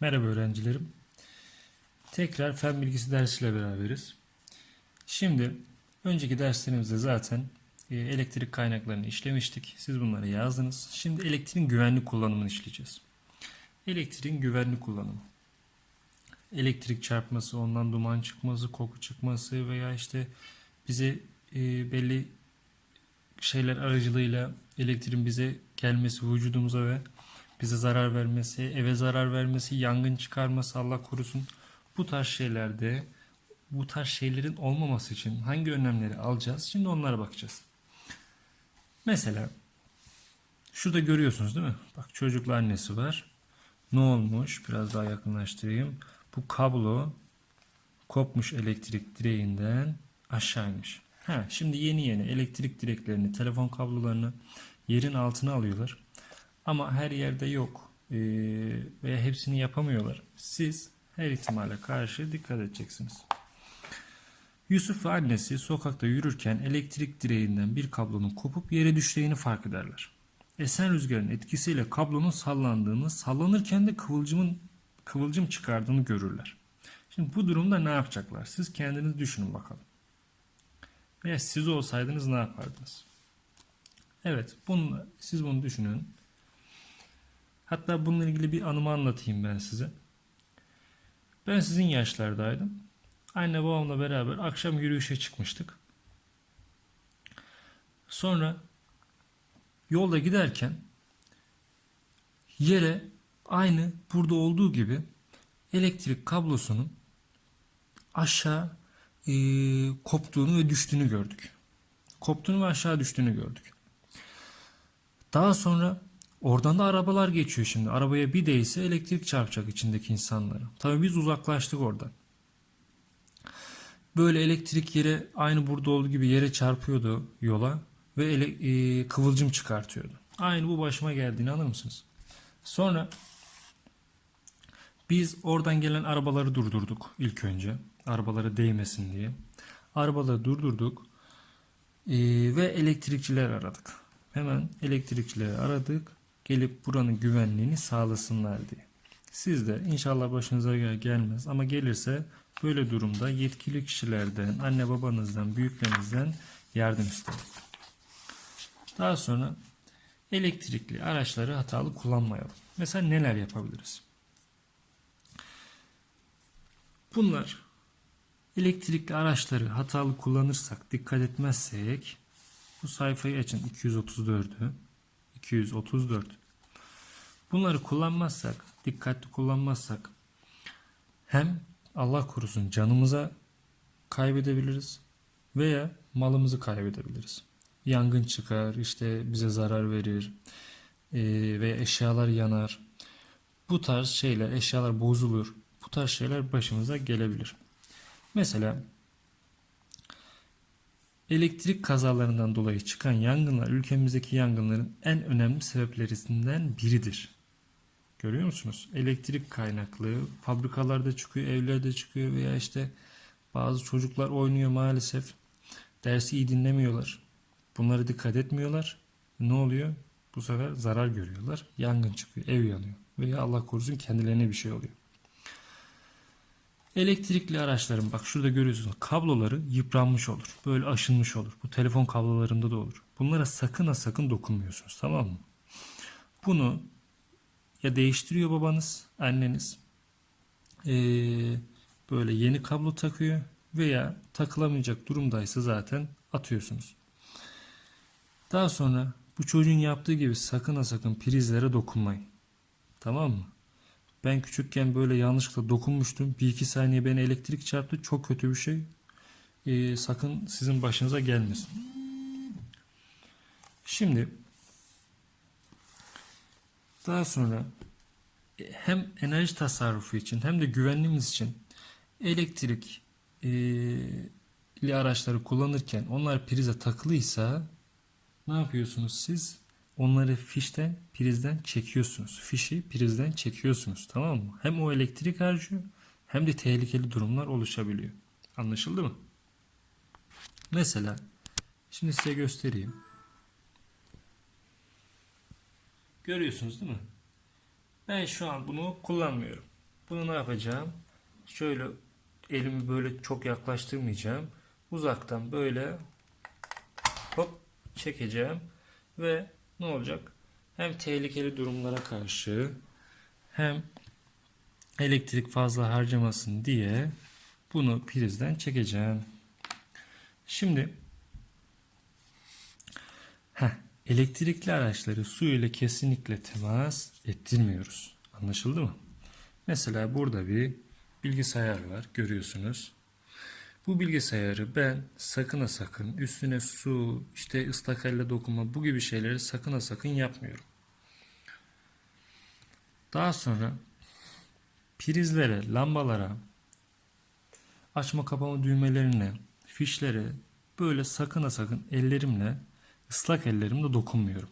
Merhaba öğrencilerim. Tekrar fen bilgisi dersiyle beraberiz. Şimdi önceki derslerimizde zaten e, elektrik kaynaklarını işlemiştik. Siz bunları yazdınız. Şimdi elektriğin güvenli kullanımını işleyeceğiz. Elektriğin güvenli kullanımı. Elektrik çarpması, ondan duman çıkması, koku çıkması veya işte bize e, belli şeyler aracılığıyla elektriğin bize gelmesi vücudumuza ve bize zarar vermesi, eve zarar vermesi, yangın çıkarması Allah korusun. Bu tarz şeylerde bu tarz şeylerin olmaması için hangi önlemleri alacağız? Şimdi onlara bakacağız. Mesela şurada görüyorsunuz değil mi? Bak çocukla annesi var. Ne olmuş? Biraz daha yakınlaştırayım. Bu kablo kopmuş elektrik direğinden aşağıymış. Ha, şimdi yeni yeni elektrik direklerini, telefon kablolarını yerin altına alıyorlar. Ama her yerde yok ee, veya hepsini yapamıyorlar. Siz her ihtimale karşı dikkat edeceksiniz. Yusuf ve annesi sokakta yürürken elektrik direğinden bir kablonun kopup yere düştüğünü fark ederler. Esen rüzgarın etkisiyle kablonun sallandığını, sallanırken de kıvılcımın kıvılcım çıkardığını görürler. Şimdi bu durumda ne yapacaklar? Siz kendiniz düşünün bakalım. Veya siz olsaydınız ne yapardınız? Evet, bunu, siz bunu düşünün. Hatta bununla ilgili bir anımı anlatayım ben size. Ben sizin yaşlardaydım. Anne babamla beraber akşam yürüyüşe çıkmıştık. Sonra yolda giderken yere aynı burada olduğu gibi elektrik kablosunun aşağı e, koptuğunu ve düştüğünü gördük. Koptuğunu ve aşağı düştüğünü gördük. Daha sonra oradan da arabalar geçiyor şimdi. Arabaya bir değse elektrik çarpacak içindeki insanlara. Tabii biz uzaklaştık oradan. Böyle elektrik yere aynı burada olduğu gibi yere çarpıyordu yola ve ele, e, kıvılcım çıkartıyordu. Aynı bu başıma geldiğini anlar mısınız? Sonra biz oradan gelen arabaları durdurduk ilk önce. Arabalara değmesin diye. Arabaları durdurduk e, ve elektrikçiler aradık. Hemen elektrikçileri aradık. Gelip buranın güvenliğini sağlasınlar diye. Siz de inşallah başınıza gel- gelmez ama gelirse böyle durumda yetkili kişilerden, anne babanızdan, büyüklerinizden yardım isteyin. Daha sonra elektrikli araçları hatalı kullanmayalım. Mesela neler yapabiliriz? Bunlar elektrikli araçları hatalı kullanırsak, dikkat etmezsek bu sayfayı açın 234'ü 234 Bunları kullanmazsak, dikkatli kullanmazsak hem Allah korusun canımıza kaybedebiliriz veya malımızı kaybedebiliriz. Yangın çıkar, işte bize zarar verir eee, veya eşyalar yanar. Bu tarz şeyler, eşyalar bozulur. Bu tarz şeyler başımıza gelebilir. Mesela elektrik kazalarından dolayı çıkan yangınlar ülkemizdeki yangınların en önemli sebeplerinden biridir. Görüyor musunuz? Elektrik kaynaklı fabrikalarda çıkıyor, evlerde çıkıyor veya işte bazı çocuklar oynuyor maalesef. Dersi iyi dinlemiyorlar. Bunlara dikkat etmiyorlar. Ne oluyor? Bu sefer zarar görüyorlar. Yangın çıkıyor, ev yanıyor. Veya Allah korusun kendilerine bir şey oluyor. Elektrikli araçların bak şurada görüyorsunuz kabloları yıpranmış olur. Böyle aşınmış olur. Bu telefon kablolarında da olur. Bunlara sakın ha sakın dokunmuyorsunuz tamam mı? Bunu ya değiştiriyor babanız, anneniz. Ee, böyle yeni kablo takıyor veya takılamayacak durumdaysa zaten atıyorsunuz. Daha sonra bu çocuğun yaptığı gibi sakın ha sakın prizlere dokunmayın. Tamam mı? Ben küçükken böyle yanlışlıkla dokunmuştum. Bir iki saniye beni elektrik çarptı. Çok kötü bir şey. Ee, sakın sizin başınıza gelmesin. Şimdi daha sonra e, hem enerji tasarrufu için hem de güvenliğimiz için elektrik e, araçları kullanırken onlar prize takılıysa ne yapıyorsunuz siz? Onları fişten, prizden çekiyorsunuz. Fişi prizden çekiyorsunuz. Tamam mı? Hem o elektrik harcıyor hem de tehlikeli durumlar oluşabiliyor. Anlaşıldı mı? Mesela şimdi size göstereyim. Görüyorsunuz değil mi? Ben şu an bunu kullanmıyorum. Bunu ne yapacağım? Şöyle elimi böyle çok yaklaştırmayacağım. Uzaktan böyle hop çekeceğim ve ne olacak? Hem tehlikeli durumlara karşı hem elektrik fazla harcamasın diye bunu prizden çekeceğim. Şimdi heh, elektrikli araçları su ile kesinlikle temas ettirmiyoruz. Anlaşıldı mı? Mesela burada bir bilgisayar var görüyorsunuz. Bu bilgisayarı ben sakın ha sakın üstüne su, işte ıslak elle dokunma bu gibi şeyleri sakın ha sakın yapmıyorum. Daha sonra prizlere, lambalara, açma kapama düğmelerine, fişlere böyle sakın ha sakın ellerimle, ıslak ellerimle dokunmuyorum.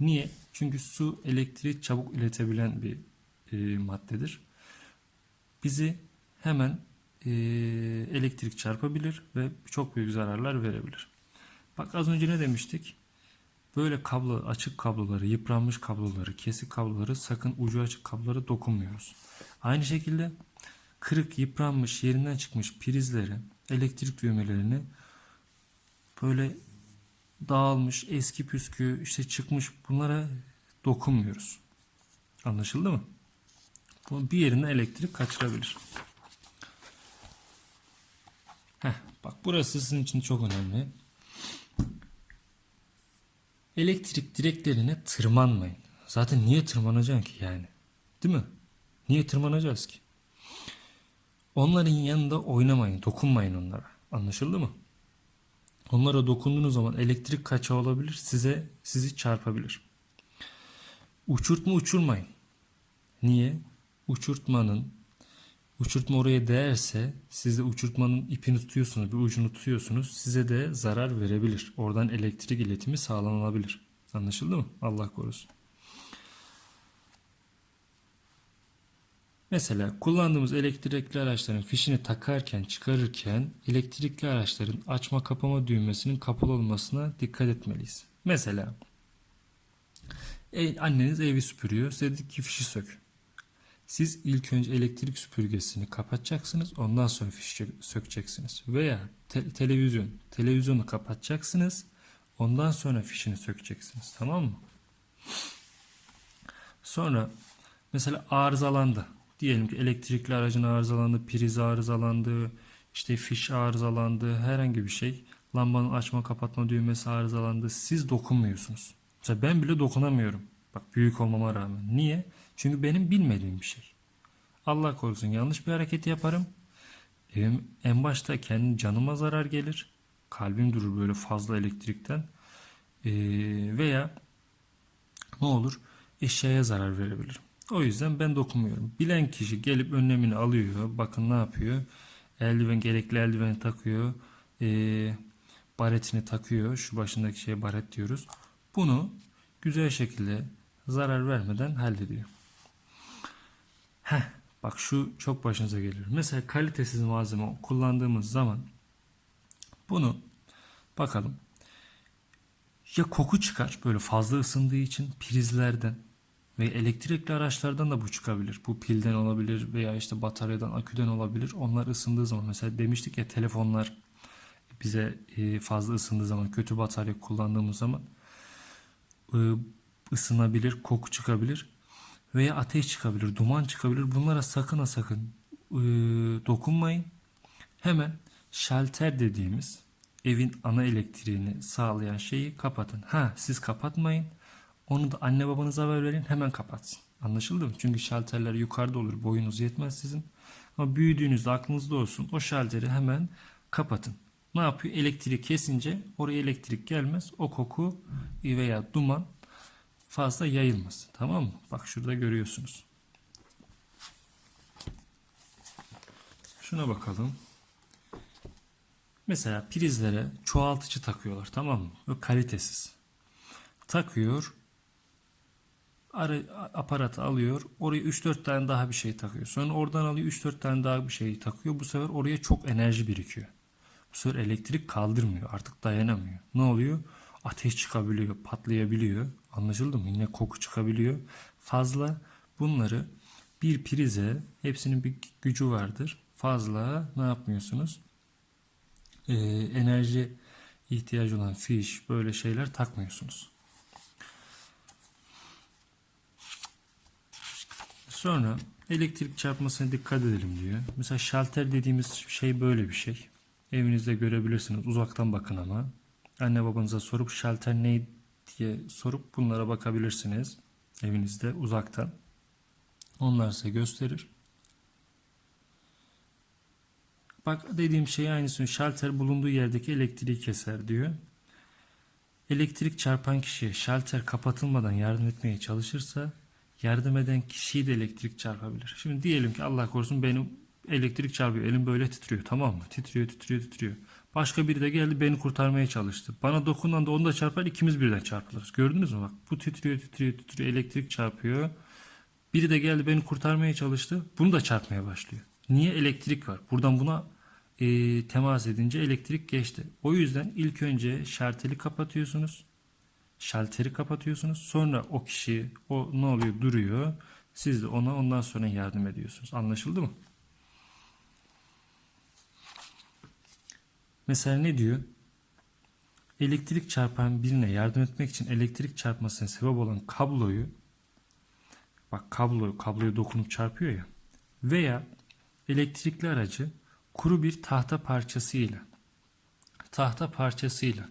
Niye? Çünkü su elektriği çabuk iletebilen bir e, maddedir. Bizi hemen e, elektrik çarpabilir ve çok büyük zararlar verebilir. Bak az önce ne demiştik? Böyle kablo, açık kabloları, yıpranmış kabloları, kesik kabloları sakın ucu açık kablolara dokunmuyoruz. Aynı şekilde kırık, yıpranmış, yerinden çıkmış prizleri, elektrik düğmelerini böyle dağılmış, eski püskü, işte çıkmış bunlara dokunmuyoruz. Anlaşıldı mı? Bu bir yerine elektrik kaçırabilir. Heh, bak burası sizin için çok önemli. Elektrik direklerine tırmanmayın. Zaten niye tırmanacaksın ki yani? Değil mi? Niye tırmanacağız ki? Onların yanında oynamayın, dokunmayın onlara. Anlaşıldı mı? Onlara dokunduğunuz zaman elektrik kaçağı olabilir, size sizi çarpabilir. Uçurtma uçurmayın. Niye? Uçurtmanın uçurtma oraya değerse siz de uçurtmanın ipini tutuyorsunuz, bir ucunu tutuyorsunuz. Size de zarar verebilir. Oradan elektrik iletimi sağlanabilir. Anlaşıldı mı? Allah korusun. Mesela kullandığımız elektrikli araçların fişini takarken, çıkarırken elektrikli araçların açma kapama düğmesinin kapalı olmasına dikkat etmeliyiz. Mesela anneniz evi süpürüyor, size dedi ki fişi sök. Siz ilk önce elektrik süpürgesini kapatacaksınız, ondan sonra fişi sökeceksiniz. Veya te- televizyon, televizyonu kapatacaksınız, ondan sonra fişini sökeceksiniz. Tamam mı? Sonra mesela arızalandı. Diyelim ki elektrikli aracın arızalandı, priz arızalandı, işte fiş arızalandı, herhangi bir şey. Lambanın açma kapatma düğmesi arızalandı. Siz dokunmuyorsunuz. Mesela ben bile dokunamıyorum. Bak büyük olmama rağmen. Niye? Çünkü benim bilmediğim bir şey. Allah korusun yanlış bir hareket yaparım. Evim en başta kendi canıma zarar gelir. Kalbim durur böyle fazla elektrikten. Ee, veya ne olur? Eşyaya zarar verebilirim. O yüzden ben dokunmuyorum. Bilen kişi gelip önlemini alıyor. Bakın ne yapıyor? Eldiven gerekli eldiveni takıyor. Ee, baretini takıyor. Şu başındaki şeye baret diyoruz. Bunu güzel şekilde zarar vermeden hallediyor. Heh, bak şu çok başınıza geliyor. Mesela kalitesiz malzeme kullandığımız zaman bunu bakalım ya koku çıkar böyle fazla ısındığı için prizlerden ve elektrikli araçlardan da bu çıkabilir. Bu pilden olabilir veya işte bataryadan, aküden olabilir. Onlar ısındığı zaman mesela demiştik ya telefonlar bize e, fazla ısındığı zaman kötü batarya kullandığımız zaman e, ısınabilir, koku çıkabilir veya ateş çıkabilir, duman çıkabilir. Bunlara sakın ha sakın e, dokunmayın. Hemen şalter dediğimiz evin ana elektriğini sağlayan şeyi kapatın. Ha siz kapatmayın. Onu da anne babanıza haber verin hemen kapatsın. Anlaşıldı mı? Çünkü şalterler yukarıda olur. Boyunuz yetmez sizin. Ama büyüdüğünüzde aklınızda olsun. O şalteri hemen kapatın. Ne yapıyor? Elektriği kesince oraya elektrik gelmez. O koku veya duman fazla yayılmaz. Tamam mı? Bak şurada görüyorsunuz. Şuna bakalım. Mesela prizlere çoğaltıcı takıyorlar tamam mı? O kalitesiz. Takıyor. Ara, aparatı alıyor. Oraya 3-4 tane daha bir şey takıyor. Sonra oradan alıyor 3-4 tane daha bir şey takıyor. Bu sefer oraya çok enerji birikiyor. Bu sefer elektrik kaldırmıyor. Artık dayanamıyor. Ne oluyor? Ateş çıkabiliyor, patlayabiliyor. Anlaşıldı mı? Yine koku çıkabiliyor. Fazla bunları bir prize hepsinin bir gücü vardır. Fazla ne yapmıyorsunuz? Ee, enerji ihtiyacı olan fiş böyle şeyler takmıyorsunuz. Sonra elektrik çarpmasına dikkat edelim diyor. Mesela şalter dediğimiz şey böyle bir şey. Evinizde görebilirsiniz. Uzaktan bakın ama. Anne babanıza sorup şalter ne diye sorup bunlara bakabilirsiniz. Evinizde uzaktan. Onlar size gösterir. Bak dediğim şey aynısı. Şalter bulunduğu yerdeki elektriği keser diyor. Elektrik çarpan kişiye şalter kapatılmadan yardım etmeye çalışırsa yardım eden kişiyi de elektrik çarpabilir. Şimdi diyelim ki Allah korusun benim elektrik çarpıyor. Elim böyle titriyor tamam mı? Titriyor titriyor titriyor. Başka biri de geldi beni kurtarmaya çalıştı. Bana dokunan da onu da çarpar ikimiz birden çarpılırız. Gördünüz mü bak bu titriyor titriyor titriyor elektrik çarpıyor. Biri de geldi beni kurtarmaya çalıştı. Bunu da çarpmaya başlıyor. Niye? Elektrik var. Buradan buna e, temas edince elektrik geçti. O yüzden ilk önce şarteli kapatıyorsunuz. Şalteri kapatıyorsunuz. Sonra o kişi o ne oluyor duruyor. Siz de ona ondan sonra yardım ediyorsunuz. Anlaşıldı mı? Mesela ne diyor? Elektrik çarpan birine yardım etmek için elektrik çarpmasına sebep olan kabloyu bak kablo kabloya dokunup çarpıyor ya veya elektrikli aracı kuru bir tahta parçasıyla tahta parçasıyla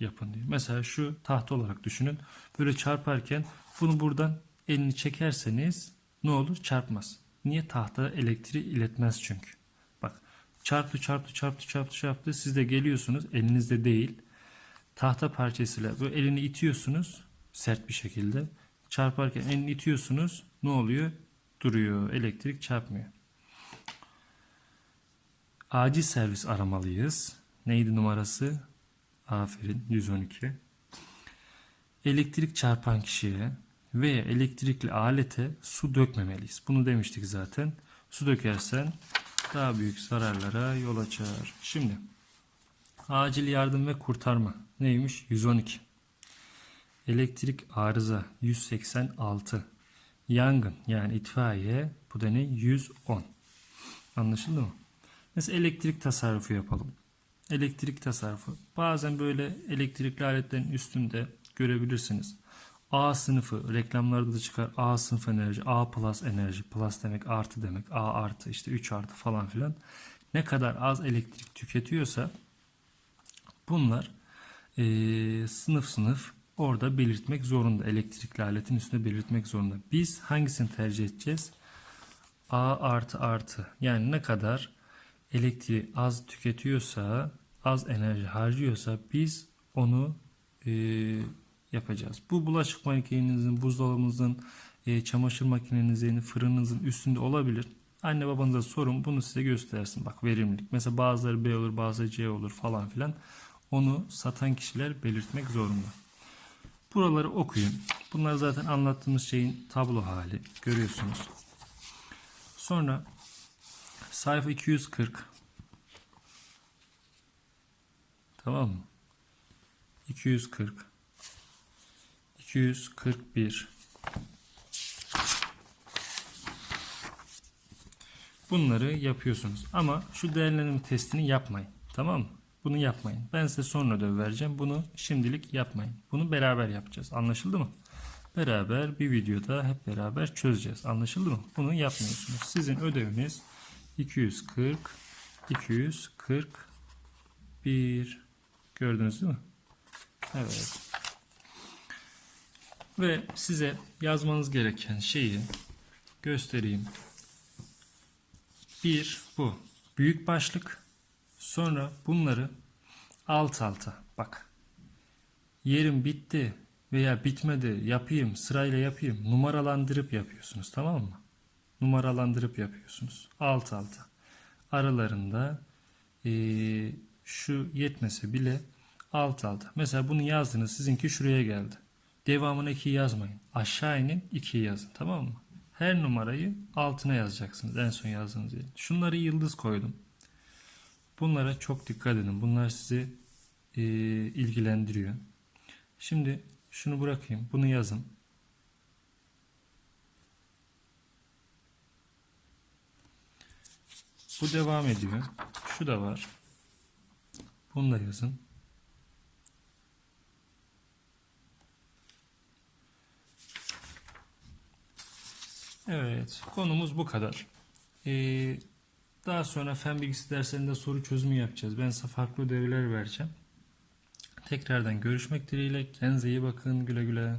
yapın diyor. Mesela şu tahta olarak düşünün. Böyle çarparken bunu buradan elini çekerseniz ne olur? Çarpmaz. Niye? Tahta elektriği iletmez çünkü. Bak çarptı çarptı çarptı çarptı çarptı. Siz de geliyorsunuz elinizde değil. Tahta parçasıyla böyle elini itiyorsunuz sert bir şekilde. Çarparken elini itiyorsunuz. Ne oluyor? Duruyor. Elektrik çarpmıyor. Acil servis aramalıyız. Neydi numarası? Aferin 112. Elektrik çarpan kişiye veya elektrikli alete su dökmemeliyiz. Bunu demiştik zaten. Su dökersen daha büyük zararlara yol açar. Şimdi acil yardım ve kurtarma neymiş? 112. Elektrik arıza 186. Yangın yani itfaiye bu da ne? 110. Anlaşıldı mı? Mesela elektrik tasarrufu yapalım. Elektrik tasarrufu. Bazen böyle elektrikli aletlerin üstünde görebilirsiniz. A sınıfı reklamlarda da çıkar. A sınıf enerji, A plus enerji. Plus demek artı demek. A artı işte 3 artı falan filan. Ne kadar az elektrik tüketiyorsa bunlar e, sınıf sınıf orada belirtmek zorunda. Elektrikli aletin üstünde belirtmek zorunda. Biz hangisini tercih edeceğiz? A artı artı. Yani ne kadar elektriği az tüketiyorsa, az enerji harcıyorsa biz onu e, yapacağız. Bu bulaşık makinenizin, buzdolabınızın, e, çamaşır makinenizin, fırınınızın üstünde olabilir. Anne babanıza sorun bunu size göstersin. Bak verimlilik. Mesela bazıları B olur bazıları C olur falan filan. Onu satan kişiler belirtmek zorunda. Buraları okuyun. Bunlar zaten anlattığımız şeyin tablo hali. Görüyorsunuz. Sonra sayfa 240 Tamam mı? 240 241 Bunları yapıyorsunuz. Ama şu değerlendirme testini yapmayın. Tamam mı? Bunu yapmayın. Ben size sonra ödev vereceğim. Bunu şimdilik yapmayın. Bunu beraber yapacağız. Anlaşıldı mı? Beraber bir videoda hep beraber çözeceğiz. Anlaşıldı mı? Bunu yapmıyorsunuz. Sizin ödeviniz 240 241 Gördünüz değil mi? Evet. Ve size yazmanız gereken şeyi göstereyim. Bir bu. Büyük başlık. Sonra bunları alt alta. Bak. Yerim bitti veya bitmedi yapayım sırayla yapayım. Numaralandırıp yapıyorsunuz tamam mı? Numaralandırıp yapıyorsunuz. Alt alta. Aralarında ee, şu yetmese bile alt alta. Mesela bunu yazdınız sizinki şuraya geldi. Devamına 2 yazmayın. Aşağı inin 2'yi yazın tamam mı? Her numarayı altına yazacaksınız en son yazdığınız yere. Şunları yıldız koydum. Bunlara çok dikkat edin. Bunlar sizi e, ilgilendiriyor. Şimdi şunu bırakayım. Bunu yazın. Bu devam ediyor. Şu da var. Bunu da yazın. Evet, konumuz bu kadar. Ee, daha sonra fen bilgisi derslerinde soru çözümü yapacağız. Ben size farklı ödevler vereceğim. Tekrardan görüşmek dileğiyle. Kendinize iyi bakın. Güle güle.